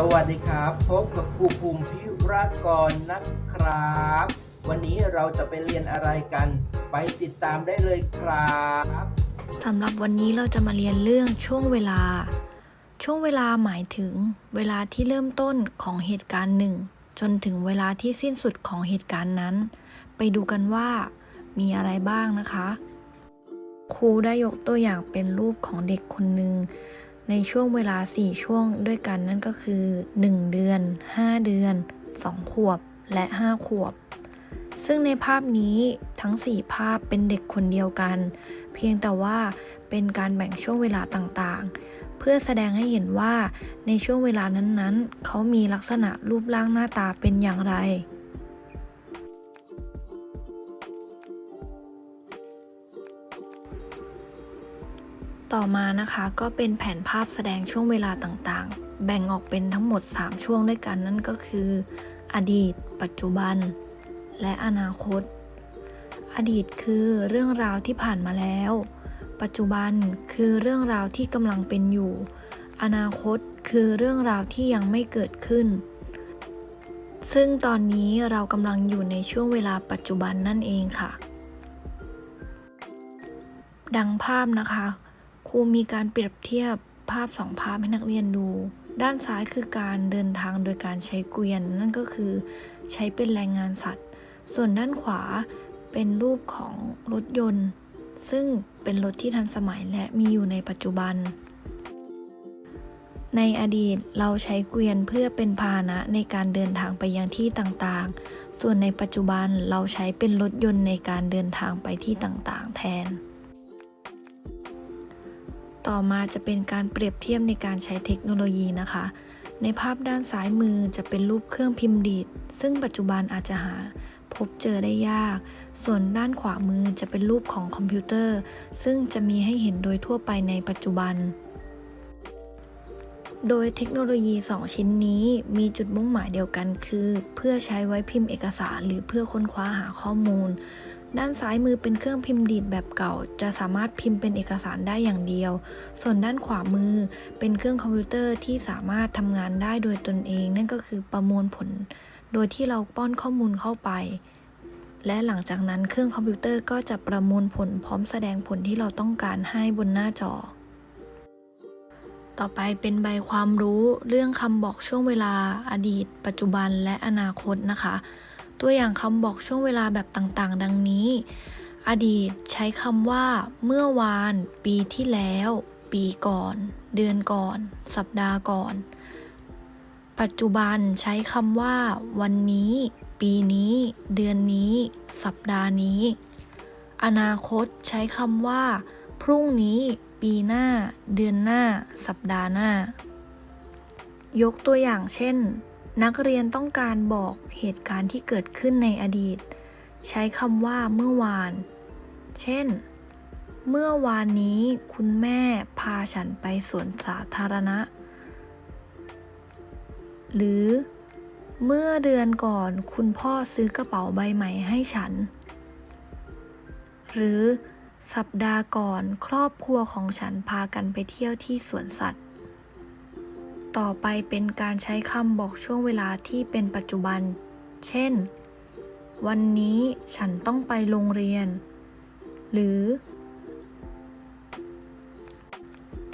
สวัสดีครับ พบกับครูภูมิพิรากรนะครับ วันนี้เราจะไปเรียนอะไรกัน ไปติดตามได้เลยครับสำหรับวันนี้เราจะมาเรียนเรื่องช่วงเวลา ช่วงเวลาหมายถึง เวลาที่เริ่มต้นของเหตุการณ์หนึ่ง จนถึงเวลาที่สิ้นสุดของเหตุการณ์นั้น ไปดูกันว่ามีอะไรบ้างนะคะ ครูได้ยกตัวอย่างเป็นรูปของเด็กคนหนึ่ง ในช่วงเวลา 4 ช่วงด้วยกันนั่นก็คือ 1 เดือน 5 เดือน 2 ขวบและ 5 ขวบ ซึ่งในภาพนี้ทั้ง 4 ภาพเป็นเด็กคนเดียวกัน เพียงแต่ว่าเป็นการแบ่งช่วงเวลาต่างๆ เพื่อแสดงให้เห็นว่าในช่วงเวลานั้นๆ เขามีลักษณะรูปร่างหน้าตาเป็นอย่างไร ต่อมานะคะก็เป็นแผนภาพแสดงช่วงเวลาต่างๆ แบ่งออกเป็นทั้งหมด 3 ช่วงด้วยกันนั่นก็คือ อดีต ปัจจุบัน และอนาคต อดีตคือเรื่องราวที่ผ่านมาแล้ว ปัจจุบันคือเรื่องราวที่กำลังเป็นอยู่ อนาคตคือเรื่องราวที่ยังไม่เกิดขึ้น ซึ่งตอนนี้เรากำลังอยู่ในช่วงเวลาปัจจุบันนั่นเองค่ะ ดังภาพนะคะ ครูมีการเปรียบเทียบภาพสองภาพให้นักเรียนดู ด้านซ้ายคือการเดินทางโดยการใช้เกวียน นั่นก็คือใช้เป็นแรงงานสัตว์ ส่วนด้านขวาเป็นรูปของรถยนต์ ซึ่งเป็นรถที่ทันสมัยและมีอยู่ในปัจจุบัน ในอดีตเราใช้เกวียนเพื่อเป็นพาหนะในการเดินทางไปยังที่ต่างๆ ส่วนในปัจจุบันเราใช้เป็นรถยนต์ในการเดินทางไปที่ต่างๆ แทน ต่อมาจะเป็นการเปรียบเทียบในการใช้เทคโนโลยีนะคะ ในภาพด้านซ้ายมือจะเป็นรูปเครื่องพิมพ์ดีด ซึ่งปัจจุบันอาจจะหา พบเจอได้ยาก ส่วนด้านขวามือจะเป็นรูปของคอมพิวเตอร์ ซึ่งจะมีให้เห็นโดยทั่วไปในปัจจุบัน โดยเทคโนโลยี 2 ชิ้นนี้มีจุดมุ่งหมายเดียวกันคือ เพื่อใช้ไว้พิมพ์เอกสาร หรือเพื่อค้นคว้าหาข้อมูล ด้านซ้ายมือเป็นเครื่องพิมพ์ดีดแบบเก่า จะสามารถพิมพ์เป็นเอกสารได้อย่างเดียว ส่วนด้านขวามือเป็นเครื่องคอมพิวเตอร์ที่สามารถทำงานได้โดยตนเอง นั่นก็คือประมวลผล โดยที่เราป้อนข้อมูลเข้าไป และหลังจากนั้นเครื่องคอมพิวเตอร์ก็จะประมวลผลพร้อมแสดงผลที่เราต้องการให้บนหน้าจอ ต่อไปเป็นใบความรู้เรื่องคำบอกช่วงเวลาอดีต ปัจจุบันและอนาคตนะคะ ตัวอย่างคำบอกช่วงเวลาแบบต่างๆ ดังนี้ อดีตใช้คำว่า เมื่อวาน ปีที่แล้ว ปีก่อน เดือนก่อน สัปดาห์ก่อน ปัจจุบันใช้คำว่า วันนี้ ปีนี้ เดือนนี้ สัปดาห์นี้ อนาคตใช้คำว่า พรุ่งนี้ ปีหน้า เดือนหน้า สัปดาห์หน้ายกตัวอย่างเช่น นักเรียนต้องการบอกเหตุการณ์ที่เกิดขึ้นในอดีต ใช้คำว่าเมื่อวาน เช่น เมื่อวานนี้คุณแม่พาฉันไปสวนสาธารณะ หรือ เมื่อเดือนก่อนคุณพ่อซื้อกระเป๋าใบใหม่ให้ฉัน หรือสัปดาห์ก่อนครอบครัวของฉันพากันไปเที่ยวที่สวนสัตว์ ต่อไปเป็นการใช้คำบอกช่วงเวลาที่เป็นปัจจุบัน เช่น วันนี้ฉันต้องไปโรงเรียน หรือ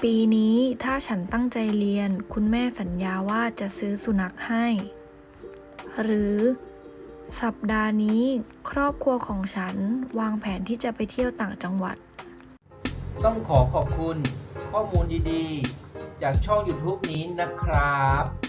ปีนี้ถ้าฉันตั้งใจเรียน คุณแม่สัญญาว่าจะซื้อสุนัขให้ หรือ สัปดาห์นี้ครอบครัวของฉันวางแผนที่จะไปเที่ยวต่างจังหวัด ต้องขอขอบคุณข้อมูลดีๆ จากช่อง YouTube นี้นะครับ